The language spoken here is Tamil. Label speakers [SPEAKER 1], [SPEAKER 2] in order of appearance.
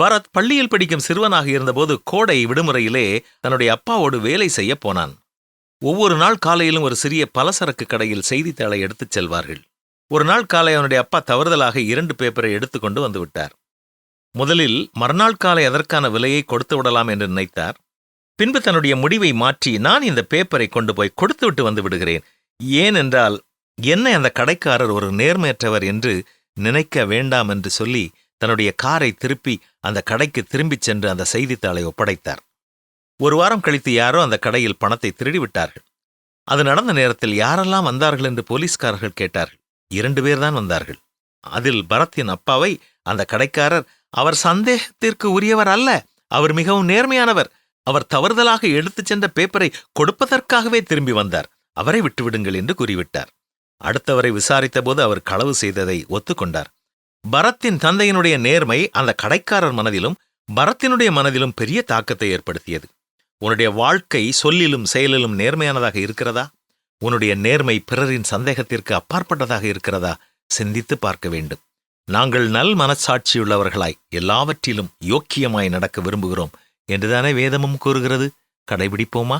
[SPEAKER 1] பரத் பள்ளியில் படிக்கும் சிறுவனாக இருந்தபோது கோடை விடுமுறையிலே தன்னுடைய அப்பாவோடு வேலை செய்ய போனான். ஒவ்வொரு நாள் காலையிலும் ஒரு சிறிய பலசரக்கு கடையில் செய்தித்தாளை எடுத்துச் செல்வார்கள். ஒரு நாள் காலை அவனுடைய அப்பா தவறுதலாக இரண்டு பேப்பரை எடுத்துக்கொண்டு வந்துவிட்டார் முதலில் மறுநாள் காலை அதற்கான விலையை கொடுத்து விடலாம் என்று நினைத்தார். பின்பு தன்னுடைய முடிவை மாற்றி நான் இந்த பேப்பரை கொண்டு போய் கொடுத்துவிட்டு வந்து விடுகிறேன். ஏனென்றால் என்னை அந்த கடைக்காரர் ஒரு நேர்மையற்றவர் என்று நினைக்க வேண்டாம் என்று சொல்லி தன்னுடைய காரை திருப்பி அந்த கடைக்கு திரும்பிச் சென்று அந்த செய்தித்தாளை ஒப்படைத்தார். ஒரு வாரம் கழித்து யாரோ அந்த கடையில் பணத்தை திருடிவிட்டார்கள். அது நடந்த நேரத்தில் யாரெல்லாம் வந்தார்கள் என்று போலீஸ்காரர்கள் கேட்டார்கள். இரண்டு பேர்தான் வந்தார்கள். அதில் பரத்தின் அப்பாவை அந்த கடைக்காரர் அவர் சந்தேகத்திற்கு உரியவர் அல்ல. அவர் மிகவும் நேர்மையானவர். அவர் தவறுதலாக எடுத்துச் சென்ற பேப்பரை கொடுப்பதற்காகவே திரும்பி வந்தார். அவரை விட்டுவிடுங்கள் என்று கூறிவிட்டார். அடுத்தவரை விசாரித்தபோது அவர் களவு செய்ததை ஒத்துக்கொண்டார். பரத்தின் தந்தையினுடைய நேர்மை அந்த கடைக்காரர் மனதிலும் பரத்தினுடைய மனதிலும் பெரிய தாக்கத்தை ஏற்படுத்தியது. உன்னுடைய வாழ்க்கை சொல்லிலும் செயலிலும் நேர்மையானதாக இருக்கிறதா? உன்னுடைய நேர்மை பிறரின் சந்தேகத்திற்கு அப்பாற்பட்டதாக இருக்கிறதா? சிந்தித்து பார்க்க வேண்டும். நாங்கள் நல் மனச்சாட்சியுள்ளவர்களாய் எல்லாவற்றிலும் யோக்கியமாய் நடக்க விரும்புகிறோம். என்றுதானே வேதமும் கூறுகிறது? கடைபிடிப்போமா?